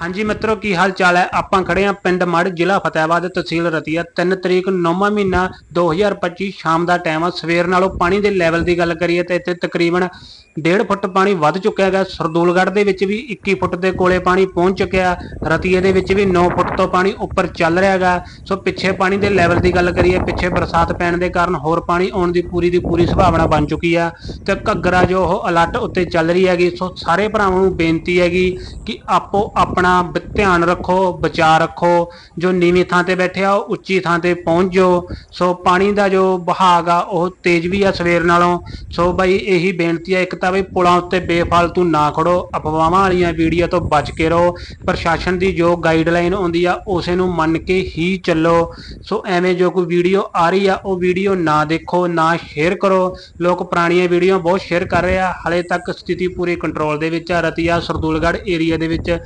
ਹਾਂਜੀ ਮਿੱਤਰੋ, ਕੀ ਹਾਲ ਚਾਲ ਹੈ? ਆਪਾਂ ਖੜੇ ਆ ਪਿੰਡ ਮੜ, ਜ਼ਿਲ੍ਹਾ ਫਤਿਆਬਾਦ ਤਹਿਸੀਲ ਰਤੀਆ। 3 ਤਰੀਕ 9ਵਾਂ ਮਹੀਨਾ 2025 ਸ਼ਾਮ ਦਾ ਟਾਈਮ ਆ। ਸਵੇਰ ਨਾਲੋਂ ਪਾਣੀ ਦੇ ਲੈਵਲ ਦੀ ਗੱਲ ਕਰੀਏ ਤਾਂ ਇੱਥੇ ਤਕਰੀਬਨ 1.5 ਫੁੱਟ ਪਾਣੀ ਵੱਧ ਚੁੱਕਿਆ ਹੈਗਾ। ਸਰਦੂਲਗੜ੍ਹ ਦੇ ਵਿੱਚ ਵੀ 21 ਫੁੱਟ ਦੇ ਕੋਲੇ ਪਾਣੀ ਪਹੁੰਚ ਚੁੱਕਿਆ। ਰਤੀਏ ਦੇ ਵਿੱਚ ਵੀ 9 ਫੁੱਟ ਤੋਂ ਪਾਣੀ ਉੱਪਰ ਚੱਲ ਰਿਹਾ ਹੈਗਾ। ਸੋ ਪਿੱਛੇ ਪਾਣੀ ਦੇ ਲੈਵਲ ਦੀ ਗੱਲ ਕਰੀਏ, ਪਿੱਛੇ ਬਰਸਾਤ ਪੈਣ ਦੇ ਕਾਰਨ ਹੋਰ ਪਾਣੀ ਆਉਣ ਦੀ ਪੂਰੀ ਦੀ ਪੂਰੀ ਸੰਭਾਵਨਾ ਬਣ ਚੁੱਕੀ ਆ। ਤੇ ਘੱਗਰਾ ਜੋ ਉਹ ਅਲਰਟ ਉੱਤੇ ਚੱਲ ਰਹੀ ਹੈਗੀ। ਸੋ ਸਾਰੇ ਭਰਾਵਾਂ ਨੂੰ ਬੇਨਤੀ ਹੈਗੀ ਕਿ ਆਪੋ ਆਪਣਾ ਬ- ਧਿਆਨ ਰੱਖੋ ਬਚਾ ਰੱਖੋ। ਜੋ ਨੀਵੀਂ ਥਾਂ ਤੇ ਬੈਠੇ ਆ, ਉਹ ਉੱਚੀ ਥਾਂ ਤੇ ਪਹੁੰਚ ਜਾਓ। ਸੋ ਪਾਣੀ ਦਾ ਜੋ ਵਹਾਅ ਆ, ਉਹ ਤੇਜ਼ ਵੀ ਆ ਸਵੇਰ ਨਾਲੋਂ। ਸੋ ਬਾਈ ਇਹੀ ਬੇਨਤੀ ਆ, ਇੱਕ ਤਾਂ ਬਈ ਪੁਲਾਂ ਉੱਤੇ ਬੇਫਾਲਤੂ ਨਾ ਖੜੋ, ਅਫਵਾਹਾਂ ਵਾਲੀਆਂ ਵੀਡੀਓ ਤੋਂ ਬਚ ਕੇ ਰਹੋ, ਪ੍ਰਸ਼ਾਸਨ ਦੀ ਜੋ ਗਾਈਡਲਾਈਨ ਆਉਂਦੀ ਆ, ਉਸੇ ਨੂੰ ਮੰਨ ਕੇ ਹੀ ਚੱਲੋ। ਸੋ ਐਵੇਂ ਜੋ ਕੋਈ ਵੀਡੀਓ ਆ ਰਹੀ ਆ, ਉਹ ਵੀਡੀਓ ਨਾ ਦੇਖੋ, ਨਾ ਸ਼ੇਅਰ ਕਰੋ। ਲੋਕ ਪੁਰਾਣੀਆਂ ਵੀਡੀਓ ਬਹੁਤ ਸ਼ੇਅਰ ਕਰ ਰਹੇ ਆ, ਹਲੇ ਤੱਕ ਸਥਿਤੀ ਪੂਰੀ ਕੰਟਰੋਲ ਦੇ ਵਿੱਚ ਆ, ਰਤੀਆ, ਸਰਦੂਲਗੜ੍ਹ ਏਰੀਆ ਦੇ ਵਿੱਚ